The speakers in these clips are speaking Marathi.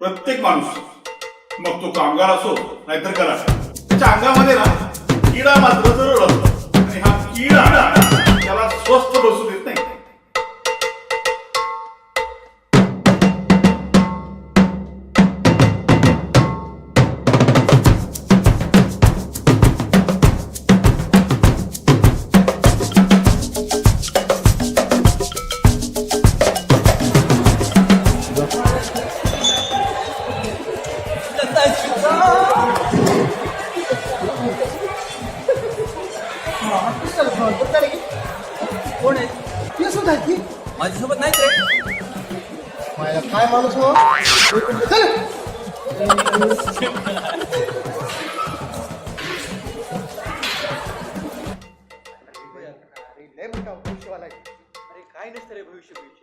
प्रत्येक माणूस मग तो कामगार असो नाहीतर करा त्याच्या अंगामध्ये ना किडा मात्र जरूर असतो. आणि हा किडा त्याला स्वस्त माझ्यासोबत नाहीच रे. माझ्या काय माणूस हो? चल. लय मोठा भविष्यवाला आहे. अरे काय नसतं रे भविष्य भविष्य?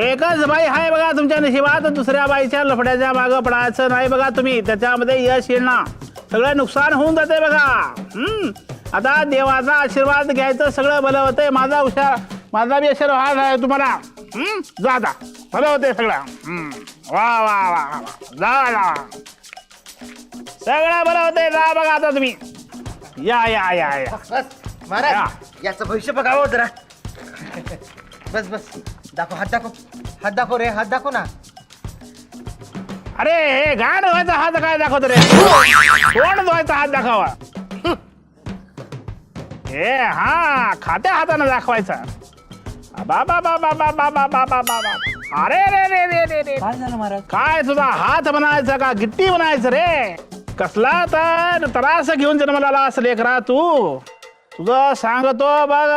एकच बाई हाय बघा तुमच्या नशिबात दुसऱ्या बाईच्या लफड्याच्या मागं पडायचं नाही बघा तुम्ही त्याच्यामध्ये यश येणार. सगळं नुकसान होऊन जाते बघा. हम्म. आता देवाचा आशीर्वाद घ्यायचं सगळं भलं होतंय. माझा हुशार माझा बी आशीर्वाद आहे तुम्हाला. हम्म? जा जा भलं होते सगळं. वा वा वा वा. जा जा. सगळं भलं होतंय. जा बघा आता तुम्ही. या या या या. बस महाराज याचं भविष्य बघावं जरा. बस बस. दाखव हात दाखव. हात दाखव रे हात दाखव ना. अरे हे गाण धुवायचा हात काय दाखवतो रे? कोण धुवायचा हात दाखवा? हे हा खात्या हाताने दाखवायचा. बाबा बाबा बाबा बाबा बाबा अरे रे रे रे रे रे. काय झालं महाराज? काय तुझा हात बनायचा का? गिट्टी बनायचं रे. कसला तर त्रास घेऊन जन्मला असं लेकरा तू. तुझं सांगतो बघ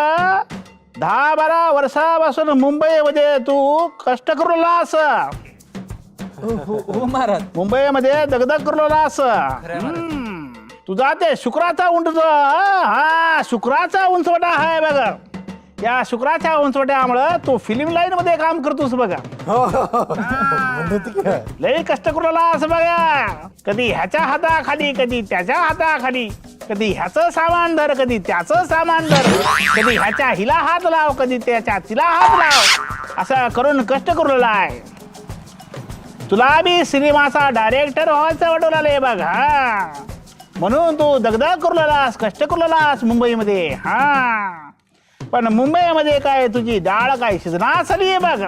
दहा बारा वर्षापासून मुंबईमध्ये तू कष्ट करू लास हो हो हो महाराज. मुंबईमध्ये दगदग करू लास. हम्म. तुझा ते शुक्राचा उंच हा शुक्राचा उंचवटा आहे बघ. या शुक्राच्या उंचवट्यामुळं तू फिल्म लाईन मध्ये काम करतोस बघा. हा. लय कष्ट करू असं बघा. कधी ह्याच्या हाताखाली कधी त्याच्या हाताखाली कधी ह्याचं सामान धर कधी त्याचं सामान धर कधी ह्याच्या हिला हात लाव कधी त्याच्या तिला हात लाव. असं करून कष्ट करू आहे. तुला बी सिनेमाचा डायरेक्टर व्हायचं वाटून आले बघ. हा म्हणून तू दगदग करू लागलास कष्ट करू लागलास मुंबईमध्ये. हा. पण मुंबईमध्ये काय तुझी डाळ काय शिजना झाली बघ.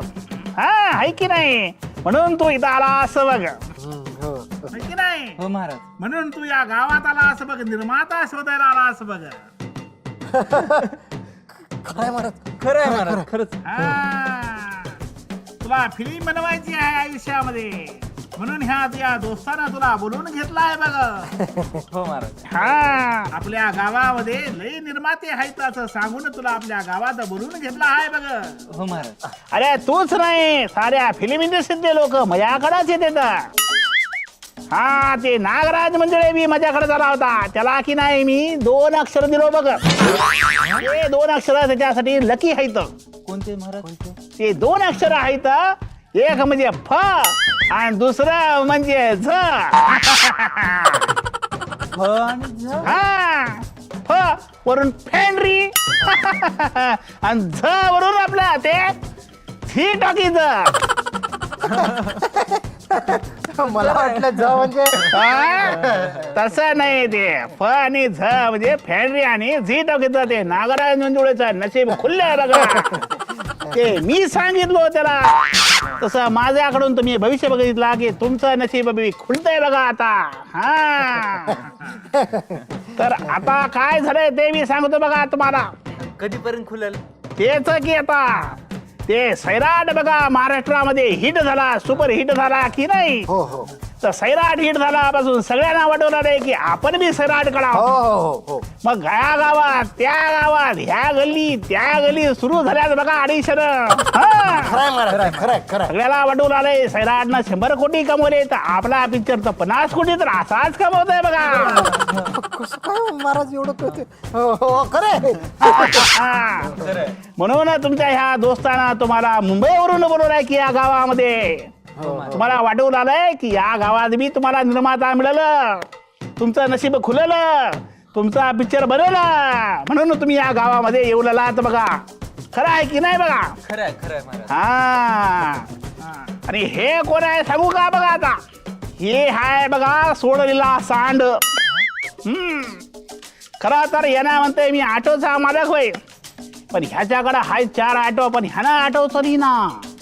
हा आहे की नाही? म्हणून तू इथं आला असं बघ. है की नाही? हो महाराज. म्हणून तू या गावात आला असं बघ निर्माता शोधायला आला असं बघ. काय महाराज. खरं आहे महाराज खरंच. हा. तुला फिल्म बनवायची आहे आयुष्यामध्ये. म्हणून ह्या तुझ्या दोस्तानं तुला बोलवून घेतला आहे बघ. हो महाराज. हा आपल्या गावामध्ये लय निर्माते आहेत असं सांगून तुला आपल्या गावात बोलवून घेतला आहे बघ. हो महाराज. अरे तूच नाही साऱ्या फिल्म इंडस्ट्रीतले लोक माझ्याकडेच येतात. हा ते नागराज मंडळे बी माझ्याकडे झाला होता. त्याला की नाही मी दोन अक्षर दिलो बघ. ते दोन अक्षर त्याच्यासाठी लकी आहेत. कोणते महाराज? ते दोन अक्षर आहेत एक म्हणजे फ आणि दुसरं म्हणजे झ. फ आणि झ? हा. फ वरून फॅन्ड्री आणि झ वरून आपला ते झी. टॉकीज मला वाटलं जा म्हणजे तसं नाही ते. फ आणि झ म्हणजे फॅन्ड्री आणि झी टॉकीज ते नागराज मंजुळेचं नशीब खुल्ले बघा. ते मी सांगितलं त्याला. तसं माझ्याकडून तुम्ही भविष्य बघितला की तुमचं नशीब बी खुलतंय बघा आता. हा. तर आता काय झालंय ते मी सांगतो बघा तुम्हाला. कधीपर्यंत खुलेल? तेच की आता. ते सैराट बघा महाराष्ट्रामध्ये हिट झाला सुपर हिट झाला की नाही? हो हो. तर सैराट हिट झाला पासून सगळ्यांना वाटवणार आहे की आपण बी सैराट हो काढावं हो हो हो. मग ह्या गावात त्या गावात ह्या गल्ली त्या गल्ली सुरू झाल्यात बघा ऑडिशन खराय महाराज. खराय खराय सगळ्याला वाटून आलंय सैराटनं शंभर कोटी कमवले तर आपला पिक्चर तर पन्नास कोटी तर असाच कमवतोय बघा. कसं काय महाराज एवढं कळते हो हो खरंय. हा. म्हणून तुमच्या ह्या दोस्ताना तुम्हाला मुंबईवरून बोलवलंय की या गावामध्ये. तुम्हाला वाटून आलंय की या गावात बी तुम्हाला निर्माता मिळालं. तुमचं नशीब खुललं. तुमचा पिक्चर बनवला. म्हणून तुम्ही या गावामध्ये येऊ लागलात बघा. खरं आहे की नाही बघा? खरं खरं महाराज. हा. हा. आणि हे कोण आहे सांगू का बघा आता? हे हाय बघा सोडलेला सांड. हम्म. खरं तर यांना म्हणतोय मी ऑटोचा मालक होय. पण ह्याच्याकडे हाय चार ऑटो पण ह्यानं ऑटो चली ना. हा.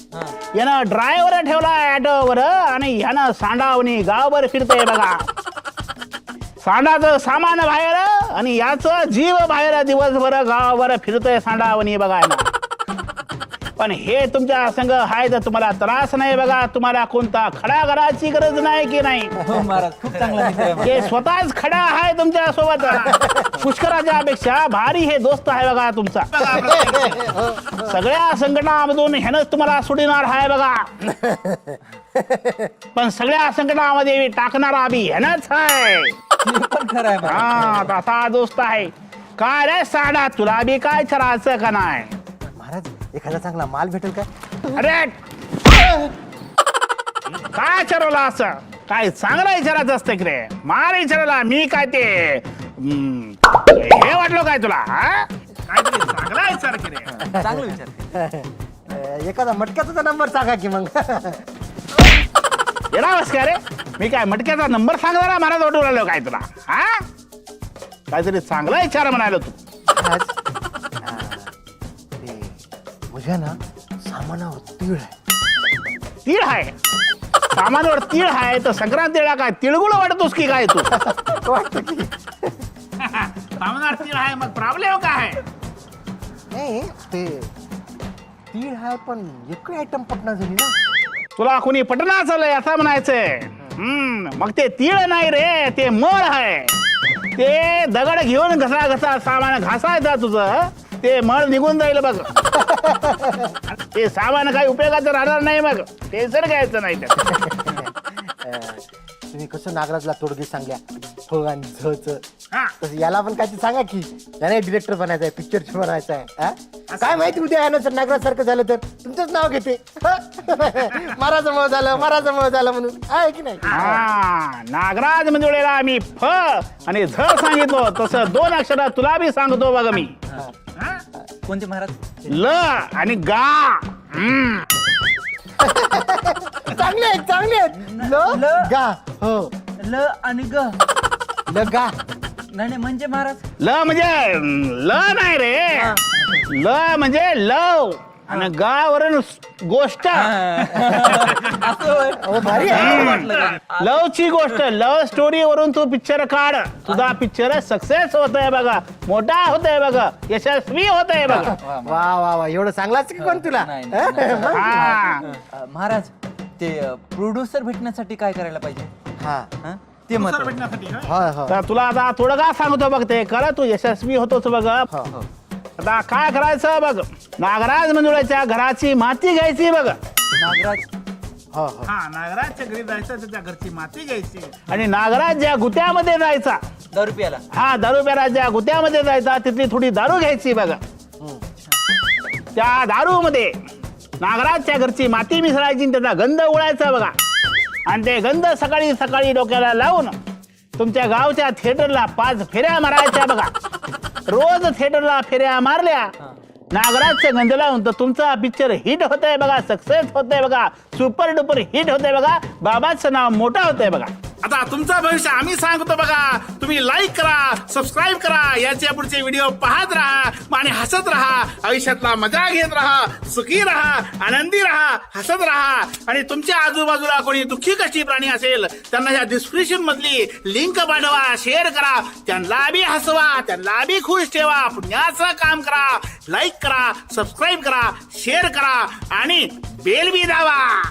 यानं ड्रायव्हर ठेवलाय ऑटोवर आणि ह्यानं सांडावणी गावभर फिरतोय बघा सांडाचं सामान बाहेर आणि याचं जीव बाहेर दिवसभर गावभर फिरतोय सांडावणी बघा. पण हे तुमच्या संघ हाय तर तुम्हाला त्रास नाही बघा तुम्हाला कोणता खडा करायची गरज नाही की नाही. हे स्वतःच खडा आहे तुमच्यासोबत पुष्कराच्या पेक्षा भारी हे दोस्त आहे बघा तुमचा. सगळ्या संघटनामधून ह्यानंच तुम्हाला सोडणार आहे बघा. पण सगळ्या संघटनामध्ये टाकणारा बी ह्यानंच आहे. हे. हा तसा दोस्त आहे. काय रे साडा तुला बी काय चरायचं का नाही? महाराज एखादा चांगला माल भेटेल काय? अरे! काय चरवलं असं? काय चांगलं विचारायचं असतं की रे मार विचारायला मी काय ते? हम्म, हे वाटलं काय तुला हा? काहीतरी चांगला विचार चांगलं विचार अं, एखादा मटक्याचा नंबर सांगा की मग. येणार बस का रे? मी काय मटक्याचा नंबर सांगणार मला वाटून राहिलो काय तुला हा? काहीतरी चांगला विचार म्हणालो तू. महाराज अं, ते मुझ्या ना सामानावर तीळ आहे. तीळ आहे? सामानावर तीळ आहे तर संक्रांतीला काय तिळगुळ वाटतोस की काय तू? वाटतं की. तीळ आहे मग प्रॉब्लेम काय? आहे नाही ते तीळ आहे पण एकही आयटम पटना झाली ना. तुला कोणी पटना चालय असं म्हणायचंय. हम्म मग ते तीळ नाही रे ते मळ आहे. ते दगड घेऊन घसा घसा सामान घासायचं तुझं. ते मळ निघून जाईल बघ. ते सामान काही उपयोगाचं राहणार नाही मग. ते जर घ्यायचं नाही तर अं, तुम्ही कसं नागराजला तोडगे सांगल्या? हो आणि झच हा. तसं याला पण काहीतरी सांगा की त्याने डिरेक्टर बनायचं आहे पिक्चर बनायचं आहे हा? काय माहिती उद्या यानं जर नागराज सारखं झालं तर? तुमचंच नाव घेते. माराचं मळ झालं माराचं मळ झालं म्हणून. आहे की नाही? हा नागराज मंजुळेला आम्ही फ आणि झ सांगितलो. तसं दोन अक्षर तुला बी सांगतो बघ मी. हा? कोणते महाराज? ल आणि गा. हम्म. चांगले आहेत चांगले आहेत. ल ल. गा हो. ल आणि ग. ल गा. नाही नाही, म्हणजे महाराज. ल म्हणजे ल नाही रे. ल म्हणजे लव. आणि गावरून गोष्ट. असं होय. हो? लवची गोष्ट. लव स्टोरी वरून तू पिक्चर काढ. तुझा पिक्चर सक्सेस होत आहे बघा. मोठा होत आहे बघा. यशस्वी होत आहे बघा वा वा वा. एवढं चांगलाच की कोण तुला? नाही, नाही, नाही. मग? हा. अ, महाराज ते प्रोड्युसर भेटण्यासाठी काय करायला पाहिजे? हा. हा? ते तर तुला आता थोडं का सांगतो बघ ते. कर तू यशस्वी होतोच बघ. हो. आता काय करायचं बघ? नागराज मंजुळाच्या घराची माती घ्यायची बघ. नागराज? हो हो. हा नागराजच्या घरी जायचं त्याच्या घरची माती घ्यायची. आणि नागराज ज्या गुत्यामध्ये जायचा दारू प्याला हा दारू प्याराच्या गुत्यामध्ये जायचा तिथली थोडी दारू घ्यायची बघा. त्या दारूमध्ये नागराजच्या घरची माती मिसळायची आणि त्याचा गंध उडायचा बघा. आणि ते गंध सकाळी सकाळी डोक्याला लावून तुमच्या गावच्या थिएटरला पाच फेऱ्या मारायच्या बघा. रोज थिएटरला फेऱ्या मारल्या नागराजच्या गंध लावून तर तुमचा पिक्चर हिट होत आहे बघा सक्सेस होत आहे बघा सुपर डुपर हिट होत आहे बघा बाबाचं नाव मोठं होत आहे बघा. आता तुमचं भविष्य आम्ही सांगतो बघा. तुम्ही लाईक करा सबस्क्राईब करा याच्या पुढचे व्हिडिओ पाहत राहा आणि हसत राहा. आयुष्यातला मजा घेत राहा सुखी राहा आनंदी राहा हसत राहा. आणि तुमच्या आजूबाजूला कोणी दुःखी कशी प्राणी असेल त्यांना या डिस्क्रिप्शन मधली लिंक पाठवा शेअर करा. त्यांना बी हसवा त्यांना बी खुश ठेवा. पुण्याचं काम करा लाईक करा सबस्क्राईब करा शेअर करा आणि बेल बी दावा